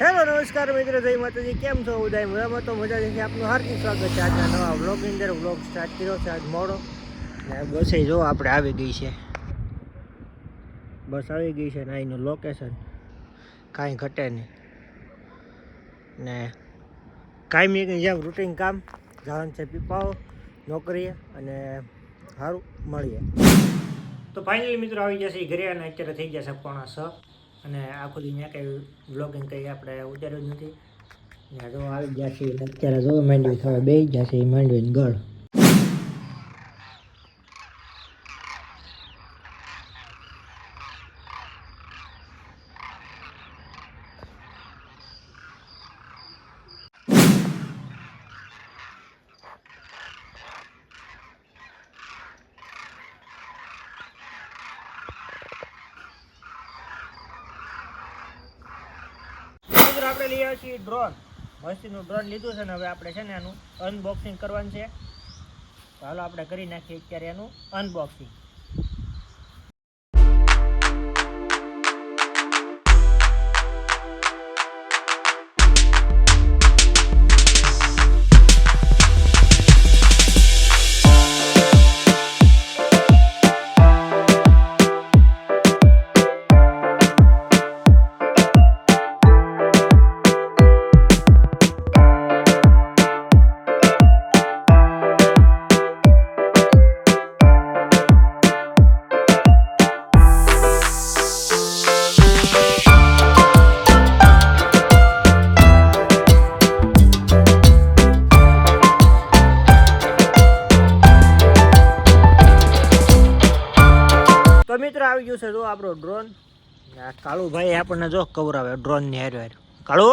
Hello, નમસ્કાર મિત્રો, જય માતાજી. કેમ છો ઉદય મજામાં તો મજા છે. આપનું હાર્દિક સ્વાગત છે. આજના નવા વ્લોગની અંદર વ્લોગ સ્ટાર્ટ કર્યો છે. આજ મોડો. બસે જો આપણે આવી ગઈ છે. બસ આવી ગઈ છે ને અહીંનું લોકેશન કાંઈ ઘટે નહીં. ને કાંઈ કંઈ જેમ રૂટીન કામ જવાનું છે પીપાઓ, નોકરીએ અને સારું મળીએ. તો ફાઇનલી મિત્રો આવી જશે ઘરે અને અત્યારે થઈ જશે પોણા છ. અને આખો દી ત્યાં કંઈ વ્લોગિંગ કંઈ આપણે ઉતાર્યું જ નથી. જો આવી ગયા છીએ. અત્યારે જો માંડવી થોડા બે ગયા છે માંડવીને ગળ. આપણે લઈ છીએ ડ્રોન મસ્તીનું ડ્રોન લીધું છે ને હવે આપણે છે ને એનું અનબોક્સિંગ કરવાનું છે. તો હાલો આપણે કરી નાખીએ અત્યારે એનું અનબોક્સિંગ મિત્રો આવી ગયું છે, જો આપણો ડ્રોન કાળુભાઈ આપણને જો કવરાવે ડ્રોનની હારે હારે. કાળુ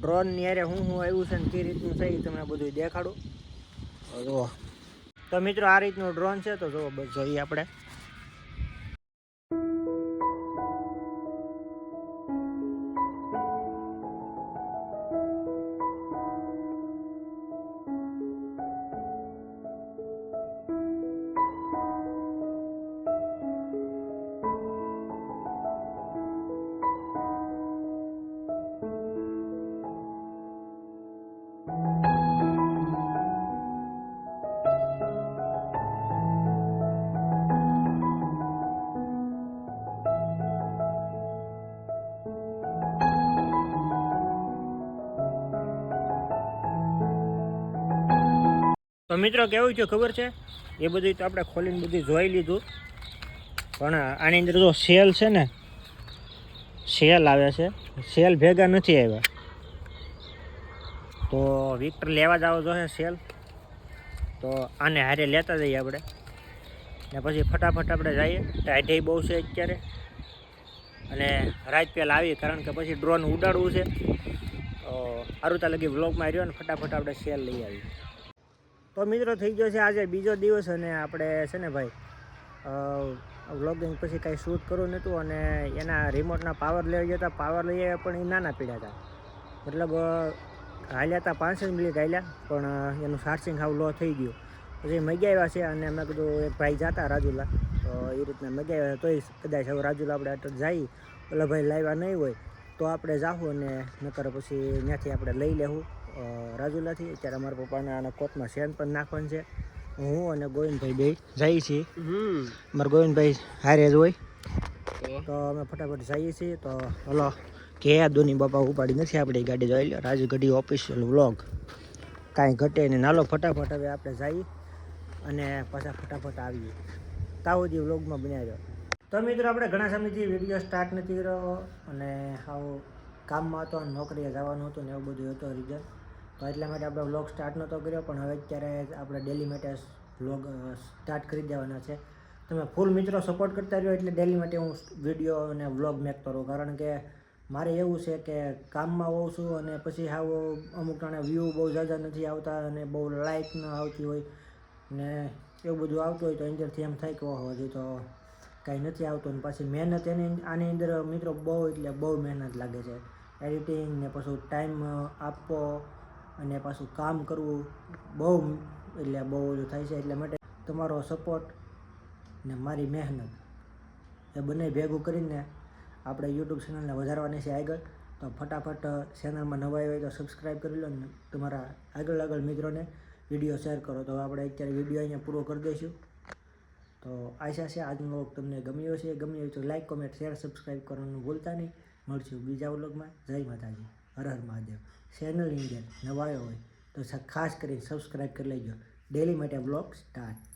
ડ્રોનની હારે હું હું આવ્યું છે ને કે રીતનું છે એ તમને બધું દેખાડું. જુઓ તો મિત્રો, આ રીતનું ડ્રોન છે, તો જુઓ જોઈએ આપણે. તો મિત્રો, કેવું છે ખબર છે? એ બધું તો આપણે ખોલીને બધું જોઈ લીધું. પણ આની અંદર જો સેલ છે ને, સેલ આવે છે. સેલ ભેગા નથી આવ્યા. તો વિક્ટર લેવા જ આવો જોઈએ સેલ. તો આને હારે લેતા જઈએ આપણે. ને પછી ફટાફટ આપણે જઈએ. ટાઢે બહુ છે અત્યારે. અને રાત પહેલાં આવીએ કારણ કે પછી ડ્રોન ઉડાડવું છે. તો સારું ત્યાં લગી વ્લોગમાં આવ્યો ને ફટાફટ આપણે સેલ લઈ આવીએ. તો મિત્રો થઈ ગયો છે આજે બીજો દિવસ અને આપણે છે ને ભાઈ વ્લોગિંગ પછી કાંઈ શૂટ કરવું નહોતું અને એના રિમોટના પાવર લઈ ગયા હતા. પાવર લઈ આવ્યા પણ એ નાના પીડ્યા હતા. મતલબ હાલ્યા હતા પાંચસો મિનિટ હાલ્યા, પણ એનું ચાર્જિંગ હાવ લો થઈ ગયું. પછી મગાવ્યા છે અને મેં કીધું એક ભાઈ જતા રાજુલા, તો એ રીતના મગાવ્યા તોય કદાચ હવે રાજુલા આપણે અટક જઈ ઓલા ભાઈ લાવ્યા નહીં હોય, તો આપણે જાવું અને નકર પછી ત્યાંથી આપણે લઈ લેવું રાજુલાથી. અત્યારે અમારા પપ્પાના આના કોતમાં શેન પણ નાખવાનું છે. હું અને ગોવિંદભાઈ બે જઈએ છીએ. મારા ગોવિંદભાઈ હારે જ હોય. તો અમે ફટાફટ જઈએ છીએ. તો હલો કે દુની બાપા ઉપાડી નથી આપણી ગાડી જોઈ લો. રાજગઢી ઓફિશિયલ વ્લોગ કાંઈ ઘટે નહીં. નાલો ફટાફટ હવે આપણે જઈએ અને પાછા ફટાફટ આવીએ. તાવજી વ્લોગમાં બનાવ્યો તો મિત્રો આપણે ઘણા સમયથી વીડિયો સ્ટાર્ટ નથી કર્યો અને આવું કામમાં હતો નોકરીએ જવાનું હતું ને એવું બધું હતું રીઝન તો એટલા માટે આપણે વ્લોગ સ્ટાર્ટ નહોતો કર્યો, પણ હવે અત્યારે આપણે ડેલી માટે વ્લોગ સ્ટાર્ટ કરી દેવાના છે. તમે ફૂલ મિત્રો સપોર્ટ કરતા રહ્યો એટલે ડેલી માટે હું વીડિયો અને વ્લોગ મેકતો રહું કારણ કે મારે એવું છે કે કામમાં હોઉં છું અને પછી આવો અમુક ટાણે વ્યૂ બહુ ઝાઝા નથી આવતા અને બહુ લાઇક ન આવતી હોય ને એવું બધું આવતું હોય તો અંદરથી એમ થાય કે ઓહો, હજી તો કાંઈ નથી આવતું. ને પાછી મહેનત એની, આની અંદર મિત્રો બહુ એટલે બહુ મહેનત લાગે છે. એડિટિંગ ને પછી ટાઈમ આપવો અને પાછું કામ કરવું બહુ એટલે બહુ ઓછું થાય છે એટલે માટે તમારો સપોર્ટ ને મારી મહેનત. એ બંને ભેગું કરીને આપણે યુટ્યુબ ચેનલને વધારવાની છે આગળ. તો ફટાફટ ચેનલમાં નવા હોય તો સબસ્ક્રાઈબ કરી લો ને તમારા આગળ આગળ મિત્રોને વીડિયો શેર કરો. તો આપણે અત્યારે વીડિયો અહીંયા પૂરો કરી દઈશું. તો આશા છે આજનો વ્લોગ તમને ગમ્યો છે ગમ્યો હોય તો લાઇક કોમેન્ટ શેર સબસ્ક્રાઈબ કરવાનું ભૂલતા નહીં. મળશું બીજા વ્લોગમાં જય માતાજી. હર હર મહાદેવ. ચેનલ ઇન્ડિયન નવા આવ્યો હોય તો ખાસ કરીને સબસ્ક્રાઈબ કરી લેજો. ડેલી માટે બ્લોગ સ્ટાર્ટ